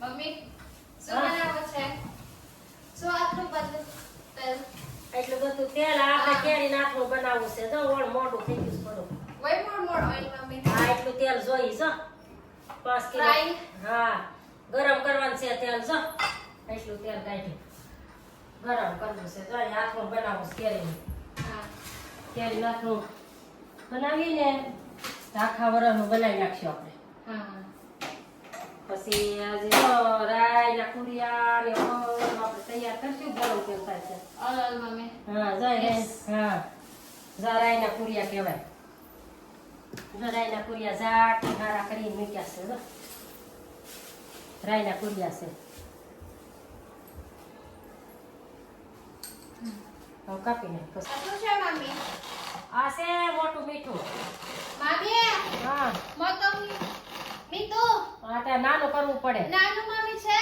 Mummy શું. બનાવો છે? શું આટલું બધું તેલ? એટલું બધું તેલ આપણે કેરી નાખવું બનાવવું છે. તો ઓળ મોડું થઈ ગયું થોડું વહી મોડ મોડ ઓઇલ મમ્મી? હા એટલું તેલ જોઈ જો. પાંચ કિલો? હા. ગરમ કરવાનું છે તેલ જો. એટલું તેલ કાઢ્યું. ગરમ કરવું છે. તો હાથમાં બનાવવું છે કેરીનું. હા. કેરી નાખવું બનાવીને આખા વરસનું બનાવી નાખશું પછી આજે રાઈ ના કુરિયા ને આપણે તૈયાર કરશું ગરમ તેલ થાય છે હા જાય. હા. જરાયના કુરિયા કહેવાય. જરાયના કુરિયા ઝાટ હારા કરીને મૂક્યા છે જો. રાયના કુરિયા છે. હવે કાપી નાખ પછી. આ છે મમ્મી? આ છે મોટું મીઠું. હા. મોટો નાનો કરવું પડે. નાનો મમ્મી છે.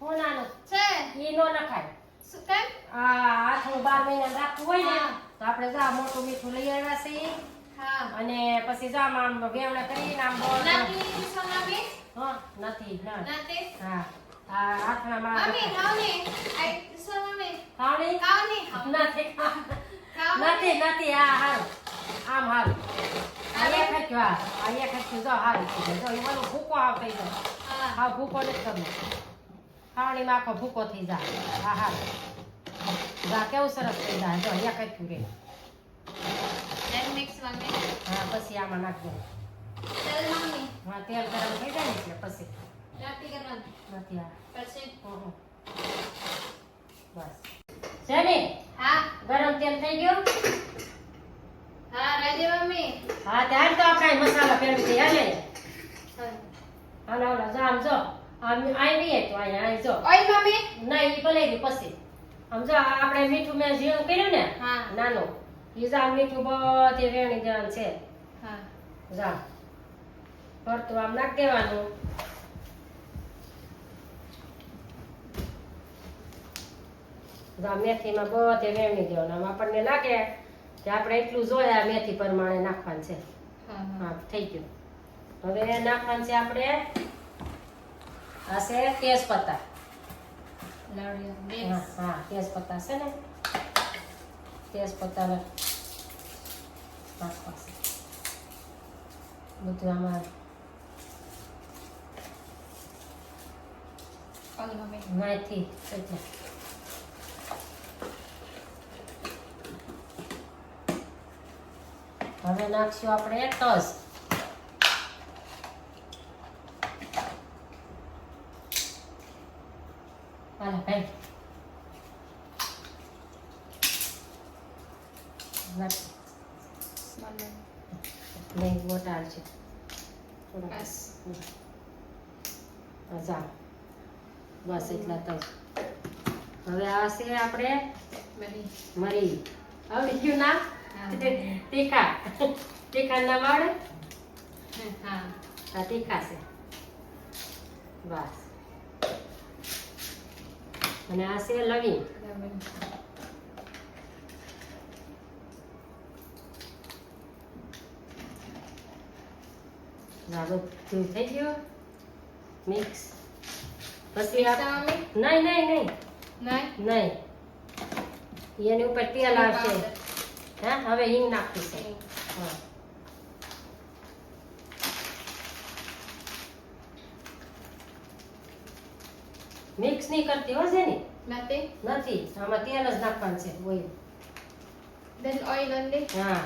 હું નાનું? છે. ઈ નો નખાય. શું કેમ? આ હાથનું બાર મહિના રાખવું હોય ને તો આપણે જા મોટું મીઠું લઈ આવ્યા છે હા. અને પછી જા આમ વેવણા કરીને આમ બોલ. નાખી મમ્મી? હા નથી ના. નથી? હા. આ આથણામાં મમ્મી ખાવની. આ ખાવણી? ખાવની? ખાવની? નથી નથી આ હારું આમ હારું. હરખ્યું હા આ એક હરખ્યું જો હારું થઈ જો એમાં ભૂકો આવ થઈ જાય. હા. હા ભૂકો નથી કરવું ખાવણીમાં આખો ભૂકો થઈ જાય. હા હા જા કેવું સરસ થઈ જાય. જો એક હરખ્યું રે then mix મમ્મી. હા પછી આમાં નાખ દે તેલ મમ્મી. હા તેલ ગરમ થઈ જાય ને એટલે પછી. નથી હમ. બસ. છે ને હા. ગરમ તેલ થઈ ગયું? હા રાજી મમ્મી. હા ત્યારે તો આપણે મસાલા ફેરવી દઈએ હાલે. હાલો હાલો જો આમ જો. આમ આવી તો અહીંયા અહીં જો. ઓય મમ્મી. ના એ પલાવી પછી. આમ જો આપણે મીઠું મેં ઝીણું કર્યું ને હા. નાનું એ જા મીઠું બધે વેણી દેવાનું છે. હા. જા. ફરતું આમ નાખ દેવાનું. મેથીમાં બધે વેણી દેવાનું. આપણને લાગે આપણે એટલું જોયા મેથી પ્રમાણે નાખવાનું છે. હા થઈ ગયું. હવે નાખવાનું છે આપણે આ છે તેજપત્તા હા હા તેજપત્તા છે ને? તેજપત્તા નાખવા બધું આમાં માહિતી હવે નાખશું આપણે તજ હાલો ભાઈ. નહીં મોટા છે. થોડા. બસ. એટલા તસ હવે આવશે આપણે બની મરી. આવડી ગયું હા. તીખા. તીખા ના આવડે હા. તીખા છે. બસ. અને આ છે લવિંગ. બધું થઈ ગયું? મિક્સ. પછી નહીં નહીં નહીં. નહીં? નહીં. એની ઉપર તેલ આવશે. હા? હવે હિંગ નાખવું છે. હા. મિક્સ નહીં કરતી હો છે નથી. નથી. આમાં તેલ જ નાખવાનું છે ઓઇલ then oil only? હા.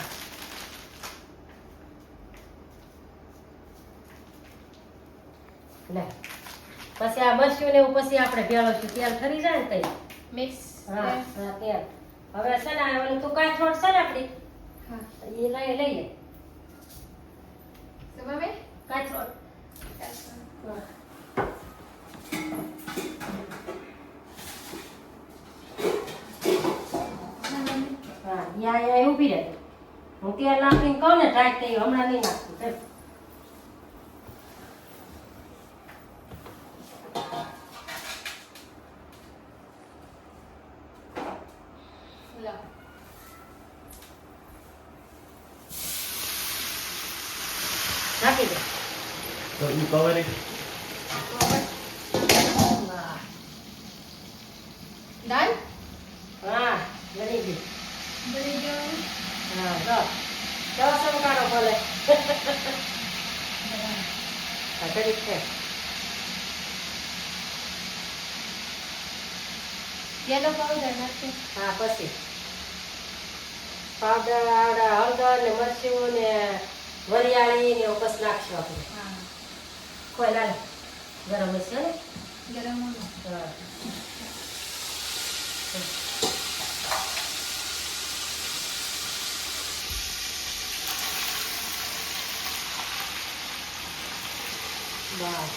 લે. પછી આ મરચું ને એવું પછી આપણે ભેળવશું તેલ ખરી જાય ને તઈ? મિક્સ હા હા તેલ. હવે છે ને ઓલું તું કાંઈ થોડ છે ને આપડી હા. એ લઈ લઈએ. મમ્મી કાંઈ થોડ. હા યા યા ઊભી રહે. હું ત્યાં નાખીને કહું ને ટ્રાય થઈ હમણાં નહીં નાખતું ઢાંકી દે તો ઈ કવર દાલ હા બની ગઈ બની ગયો હા જો જો સંકારો બોલે આ ઘડીક છે યલો પાવડર નાખશે હા પછી પાવડર હળદર ને મરચું ને વરિયાળી ને એવું પછી નાખશું આપણે. કોઈ લાલ. ગરમ હશે ને? ગરમ હા. બસ.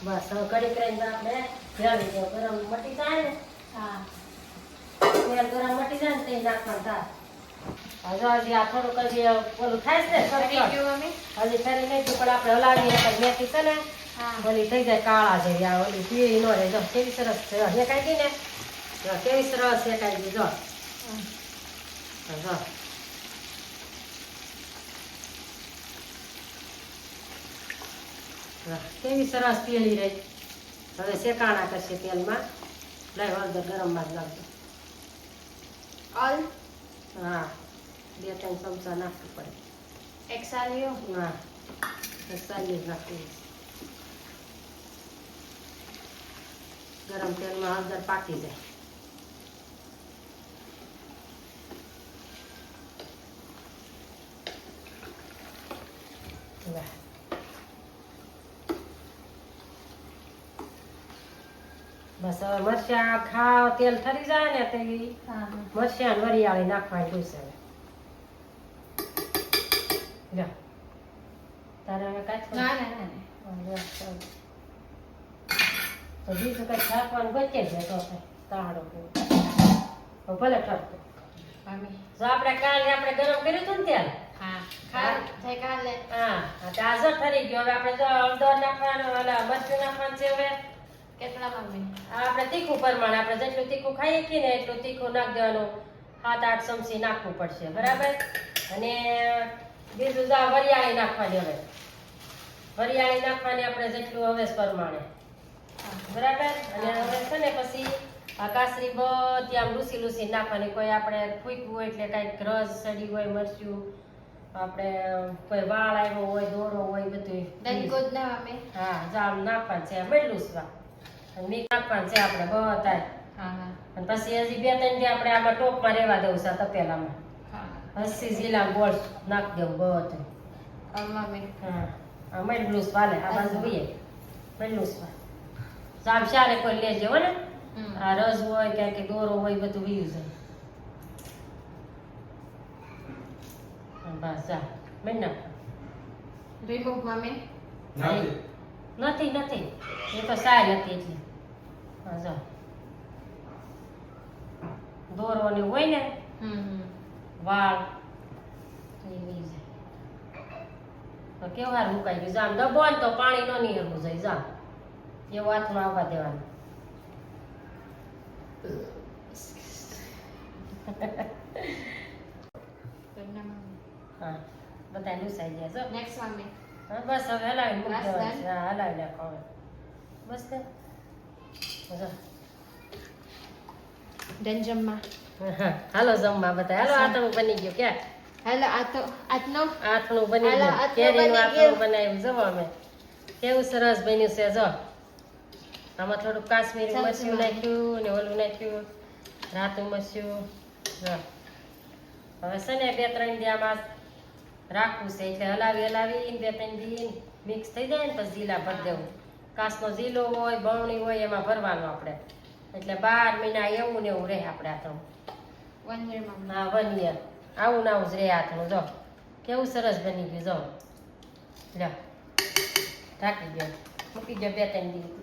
બસ હવે કડી કરીને આપણે ગરમ મટી જાય ને? હા. તેલ ગરમ મટી જાય ને તે નાખવાનું થાય હજી આ થોડુંક હજી ઓલું થાય છે ને બની સરસર. ગયો અમે હજી ફરી નહીં પણ આપણે હલાવીએ મેથી છે ને ઓલી થઈ જાય કાળા જેવી આ ઓલી પીળી નો રહે. જો કેવી સરસ છે. જો, શેકાઈ ગઈ ને? જો કેવી સરસ શેકાઈ ગઈ જો. જો. જો, કેવી સરસ પીળી રહી. હવે શેકાણા કરશે તેલમાં. લઈ હળદર ગરમમાં જ નાખજો ઓલ હા. બે ત્રણ ચમચા નાખવું પડે. એક સાલીઓ? હા. ચાલી નાખવું ગરમ તેલમાં હળદર પાકી જાય. બસ હવે મરચા ખાવ તેલ ઠરી જાય ને તે મરચા વરિયાળી નાખવાની જોઈશે હવે. તારે હવે. તો બીજું કઈ છાપવાનું બચે છે તો તાળો તો ભલે ઠરતો જો આપણે કાલે આપણે ગરમ કર્યું હતું ને તેલ હા હા આ તો આ જો ઠરી ગયો. હવે આપણે જો હળદર નાખવાનું મરચું નાખવાનું છે હવે. કેટલા મમ્મી? આ આપણે તીખું પ્રમાણે આપણે જેટલું તીખું ખાઈએ છીએ ને એટલું તીખું નાખ દેવાનું. સાત આઠ ચમચી નાખવું પડશે બરાબર? અને બીજું જા વરિયાળી નાખવાની હવે. વરિયાળી નાખવાની આપણે જેટલું હવે પ્રમાણે. બરાબર? અને હવે છે ને પછી આ કાસરી બધી આમ લૂસી લૂસી નાખવાની. કોઈ આપણે ફૂંકવું હોય એટલે કાંઈક રસ સડી હોય મરચું આપણે કોઈ વાળ આવ્યો હોય દોરો હોય બધું હા જામ નાખવાનું છે મેળલું સ્વા મીઠ નાખવાનું છે આપણે બધાય. હા હા. અને પછી હજી બે ત્રણ દી આપણે આમાં ટોપમાં રહેવા દઉં છે તપેલામાં. હા. હસી જીલા ગોળ નાખ દેવું બધું. હા. આ બ્લુસ વાલે આ બાજુ હોઈએ મેળું સ્વા જામ શારે કોઈ લેજે હો ને. હમ. આ રસ હોય ક્યાંક કે દોરો હોય બધું વીયું જાય. હા, બસ જા. મેં નાખ. રીમૂવ મમ્મી નથી નથી. એ તો સારી હતી એટલે. જો. દોરો હોય ને વાળ. તો જાય. કેવા મુકાઈ ગયું? જામ દબો ને તો પાણી ન નીકળવું જાય. જામ એવું હાથમાં આવવા દેવાનું. હા બધા નેક્સ્ટ બસ હવે હલાવી મૂકી દેવાનું. હા હલાવી નાખો બસ જો. ડંજમમાં હા, હાલો જમવા બધા. હાલો આથણું બની ગયું. ક્યાં? હેલો આ તો આજનો આથણું બની ગયું. કેરીનું ગયું. બનાવ્યું. જવો અમે. કેવું સરસ બન્યું છે જો આમાં થોડું કાશ્મીરી મરચું. નાખ્યું ને ઓલું નાખ્યું. રાતું મરચું. હવે છે ને બે ત્રણ દી આમાં રાખવું છે. એટલે હલાવી હલાવી બે ત્રણ દી મિક્સ થઈ જાય ને પછી જીલા ભરી દેવું. કાચનો ઝીલો હોય બમણી હોય એમાં ભરવાનું આપણે. એટલે બાર મહિના એવું ને એવું રહે આપણે આથણું હા વન યર આવું ને આવું જ રહે હાથનું જો. કેવું સરસ બની ગયું જો. લ્યો. ઢાંકી દો. મૂકી દો બે ત્રણ દિવસ.